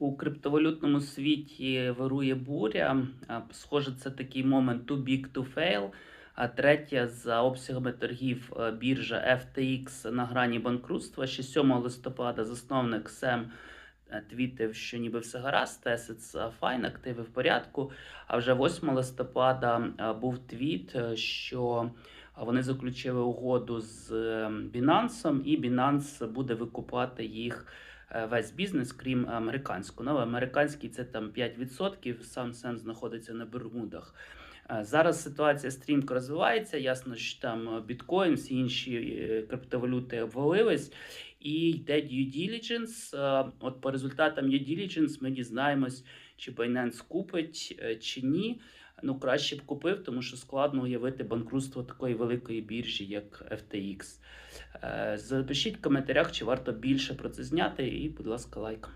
У криптовалютному світі вирує буря. Схоже, це такий момент too big to fail. А третя за обсягами торгів е, біржа FTX на грані банкрутства. Ще 7 листопада засновник Сем е, твітив, що ніби все гаразд, assets fine, активи в порядку. А вже 8 листопада е, був твіт, що вони заключили угоду з е, Binance, і Binance буде викупати їх весь бізнес, крім американського. Ну, американський це там 5%, сам Сем знаходиться на Бермудах. Е, Зараз ситуація стрімко розвивається. Ясно, що там е, біткоін, всі інші е, криптовалюти обвалились, і йде due diligence. Е, От по результатам due diligence ми дізнаємось, чи Binance купить е, чи ні. Ну, краще б купив, тому що складно уявити банкрутство такої великої біржі, як FTX. Е, Запишіть в коментарях, чи варто більше про це зняти, і, будь ласка, лайк.